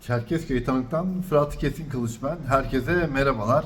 Çerkezköy Tanık'tan Fırat Kesin Kılıç ben. Herkese merhabalar.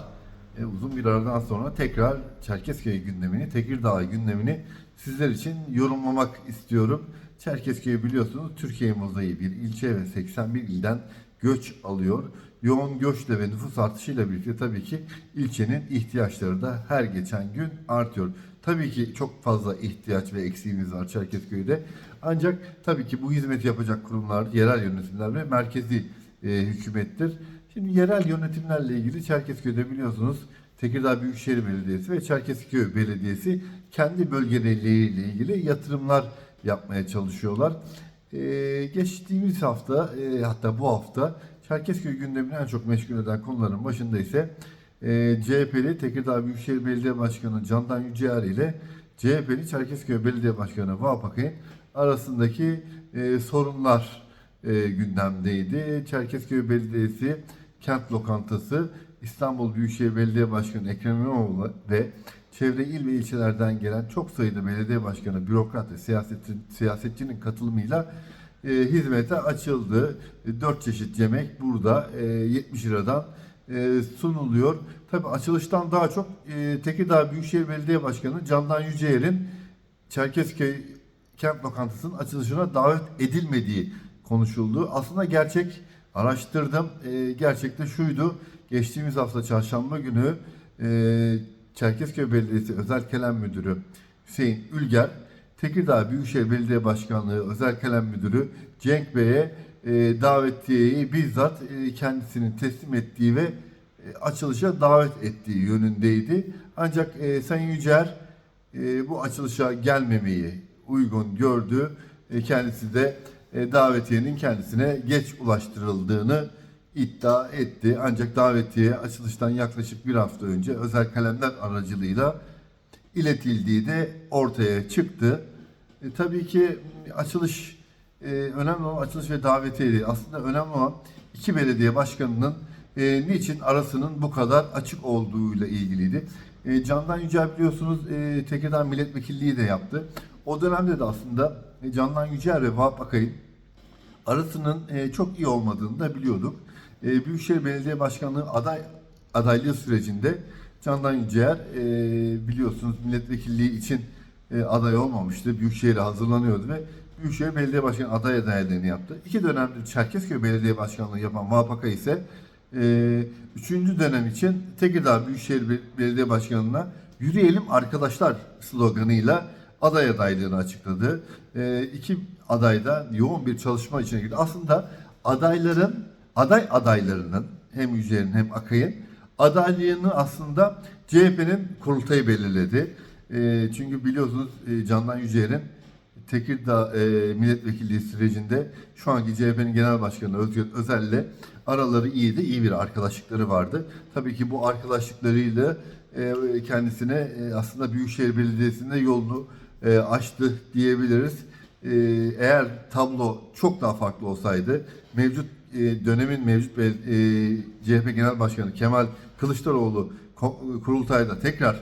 E, uzun bir aradan sonra tekrar Çerkezköy gündemini, Tekirdağ gündemini sizler için yorumlamak istiyorum. Çerkezköy biliyorsunuz Türkiye mozaiği bir ilçe ve 81 ilden göç alıyor. Yoğun göçle ve nüfus artışıyla birlikte tabii ki ilçenin ihtiyaçları da her geçen gün artıyor. Tabii ki çok fazla ihtiyaç ve eksiğimiz var Çerkezköy'de. Ancak tabii ki bu hizmeti yapacak kurumlar, yerel yönetimler ve merkezi e, hükümettir. Şimdi yerel yönetimlerle ilgili Çerkezköy'de biliyorsunuz Tekirdağ Büyükşehir Belediyesi ve Çerkezköy Belediyesi kendi bölgeleriyle ilgili yatırımlar yapmaya çalışıyorlar. Ee, geçtiğimiz hafta e, hatta bu hafta Çerkezköy gündemini en çok meşgul eden konuların başında ise e, CHP'li Tekirdağ Büyükşehir Belediye Başkanı Candan Yüceer ile CHP'li Çerkezköy Belediye Başkanı Vahap Akay'ın arasındaki e, sorunlar e, gündemdeydi. Çerkezköy Belediyesi kent lokantası İstanbul Büyükşehir Belediye Başkanı Ekrem İmamoğlu ve çevre il ve ilçelerden gelen çok sayıda belediye başkanı, bürokrat ve siyasetçi, siyasetçinin katılımıyla e, hizmete açıldı. E, çeşit yemek burada e, 70 liradan e, sunuluyor. Tabi açılıştan daha çok e, Tekirdağ Büyükşehir Belediye Başkanı Candan Yüceyer'in Çerkezköy kent lokantasının açılışına davet edilmediği konuşuldu. Aslında gerçek araştırdım. E, gerçekte şuydu. Geçtiğimiz hafta çarşamba günü e, Çerkezköy Belediyesi Özel Kalem Müdürü Hüseyin Ülger, Tekirdağ Büyükşehir Belediye Başkanlığı Özel Kalem Müdürü Cenk Bey'e e, davetiyeyi bizzat e, kendisinin teslim ettiği ve e, açılışa davet ettiği yönündeydi. Ancak e, Sayın Yücer e, bu açılışa gelmemeyi uygun gördü. E, kendisi de davetiyenin kendisine geç ulaştırıldığını iddia etti. Ancak davetiye açılıştan yaklaşık bir hafta önce özel kalemler aracılığıyla iletildiği de ortaya çıktı. E, tabii ki açılış e, önemli olan açılış ve davetiye değil. Aslında önemli olan iki belediye başkanının e, niçin arasının bu kadar açık olduğuyla ilgiliydi. E, Candan Yücel biliyorsunuz e, Tekirdağ milletvekilliği de yaptı. O dönemde de aslında e, Candan Yücel ve Vahap Akay'ın arasının e, çok iyi olmadığını da biliyorduk. E, Büyükşehir Belediye Başkanlığı aday adaylığı sürecinde Candan Yücel biliyorsunuz milletvekilliği için aday olmamıştı. Büyükşehir'e hazırlanıyordu ve Büyükşehir Belediye Başkanı aday adaylığını yaptı. İki dönemdir Çerkezköy Belediye Başkanlığı yapan Vahap ise üçüncü dönem için Tekirdağ Büyükşehir Be- Belediye Başkanı'na yürüyelim arkadaşlar sloganıyla aday adaylığını açıkladı. E, iki aday da yoğun bir çalışma içine girdi. Aslında adayların, aday adaylarının hem Yücel'in hem Akay'ın adaylığını aslında CHP'nin kurultayı belirledi. E, çünkü biliyorsunuz e, Candan Yücel'in Tekirdağ e, milletvekilliği sürecinde şu anki CHP'nin genel başkanı Özgür Özel'le araları iyiydi, iyi bir arkadaşlıkları vardı. Tabii ki bu arkadaşlıklarıyla e, kendisine e, aslında Büyükşehir Belediyesi'nde yolunu e, açtı diyebiliriz. E, eğer tablo çok daha farklı olsaydı, mevcut e, dönemin mevcut e, CHP Genel Başkanı Kemal Kılıçdaroğlu kurultayda tekrar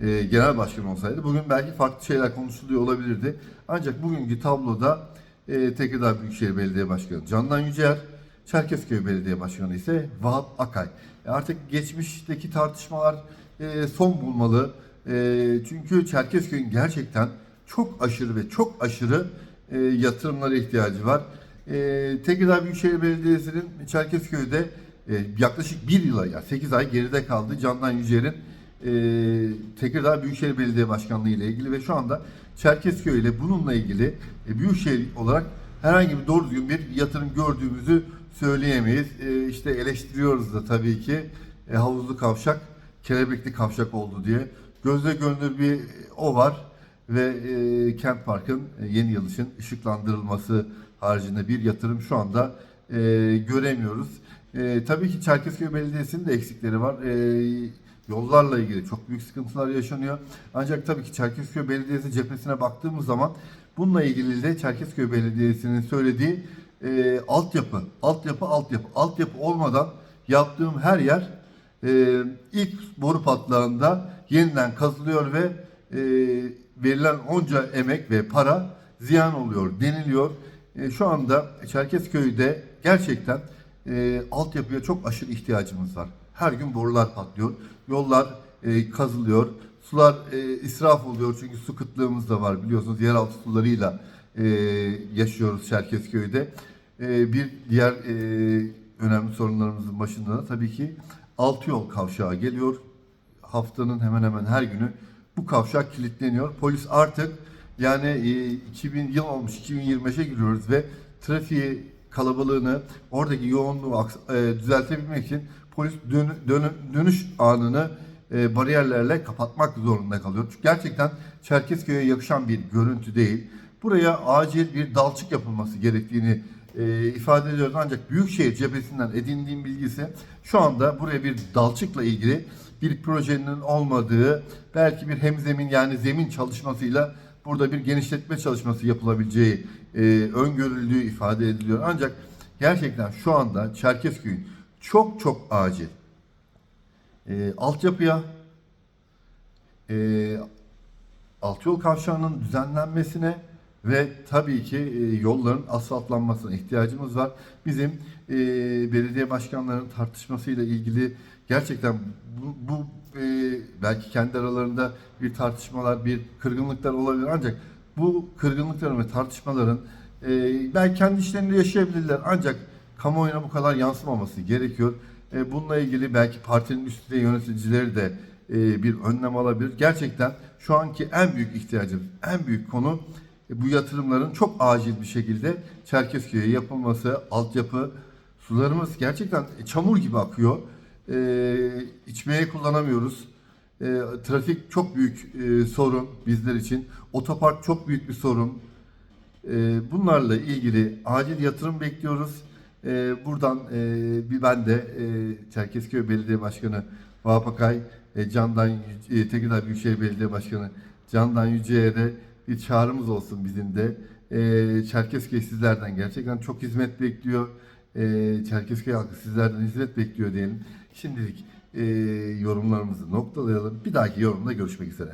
e, genel başkan olsaydı bugün belki farklı şeyler konuşuluyor olabilirdi. Ancak bugünkü tabloda e, Tekirdağ Büyükşehir Belediye Başkanı Candan Yücel, Çerkezköy Belediye Başkanı ise Vahap Akay. E, artık geçmişteki tartışmalar e, son bulmalı. E, çünkü Çerkezköy'ün gerçekten çok aşırı ve çok aşırı e, yatırımlara ihtiyacı var. E, Tekirdağ Büyükşehir Belediyesi'nin Çerkezköy'de e, yaklaşık bir yıla, yani 8 ay geride kaldı Candan Yücel'in e, Tekirdağ Büyükşehir Belediye Başkanlığı ile ilgili ve şu anda Çerkezköy ile bununla ilgili e, Büyükşehir olarak herhangi bir doğru düzgün bir yatırım gördüğümüzü söyleyemeyiz. E, işte eleştiriyoruz da tabii ki e, havuzlu kavşak, kelebekli kavşak oldu diye. Gözle görünür bir o var ve e, Kent Park'ın e, yeni yıl için ışıklandırılması haricinde bir yatırım şu anda e, göremiyoruz. E, tabii ki Çerkezköy Belediyesi'nin de eksikleri var. E, yollarla ilgili çok büyük sıkıntılar yaşanıyor. Ancak tabii ki Çerkezköy Belediyesi cephesine baktığımız zaman bununla ilgili de Çerkezköy Belediyesi'nin söylediği e, altyapı, altyapı, altyapı, altyapı olmadan yaptığım her yer e, ilk boru patlağında yeniden kazılıyor ve e, verilen onca emek ve para ziyan oluyor deniliyor. E, şu anda Çerkezköy'de gerçekten e, altyapıya çok aşırı ihtiyacımız var. Her gün borular patlıyor, yollar e, kazılıyor, sular e, israf oluyor çünkü su kıtlığımız da var biliyorsunuz yeraltı sularıyla e, yaşıyoruz Çerkezköy'de. E, bir diğer e, önemli sorunlarımızın başında da tabii ki altı yol kavşağı geliyor. Haftanın hemen hemen her günü bu kavşak kilitleniyor. Polis artık yani e, 2000 yıl olmuş 2025'e giriyoruz ve trafiği kalabalığını oradaki yoğunluğu e, düzeltebilmek için polis dön- dön- dönüş anını e, bariyerlerle kapatmak zorunda kalıyor. Çünkü gerçekten Çerkezköy'e yakışan bir görüntü değil. Buraya acil bir dalçık yapılması gerektiğini e, ifade ediyoruz. Ancak Büyükşehir cephesinden edindiğim bilgi ise şu anda buraya bir dalçıkla ilgili bir projenin olmadığı, belki bir hemzemin yani zemin çalışmasıyla burada bir genişletme çalışması yapılabileceği e, öngörüldüğü ifade ediliyor. Ancak gerçekten şu anda Çerkezköy'ün çok çok acil e, altyapıya, e, alt yol kavşağının düzenlenmesine ve tabii ki e, yolların asfaltlanmasına ihtiyacımız var. Bizim e, belediye başkanlarının tartışmasıyla ilgili gerçekten bu, bu e, belki kendi aralarında bir tartışmalar, bir kırgınlıklar olabilir ancak bu kırgınlıkların ve tartışmaların e, belki kendi işlerinde yaşayabilirler ancak kamuoyuna bu kadar yansımaması gerekiyor. E, bununla ilgili belki partinin üst düzey yöneticileri de e, bir önlem alabilir. Gerçekten şu anki en büyük ihtiyacımız, en büyük konu bu yatırımların çok acil bir şekilde Çerkezköy'e yapılması, altyapı, sularımız gerçekten çamur gibi akıyor. E, içmeye kullanamıyoruz. E, trafik çok büyük e, sorun bizler için. Otopark çok büyük bir sorun. E, bunlarla ilgili acil yatırım bekliyoruz. E, buradan e, bir ben de e, Çerkezköy Belediye Başkanı Vahap Akay, e, Candan e, Tekirdağ Büyükşehir Belediye Başkanı Candan Yüce'ye de bir çağrımız olsun bizim de. E, Çerkezköy sizlerden gerçekten çok hizmet bekliyor. E, Çerkezköy halkı sizlerden hizmet bekliyor diyelim. Şimdilik e, yorumlarımızı noktalayalım. Bir dahaki yorumda görüşmek üzere.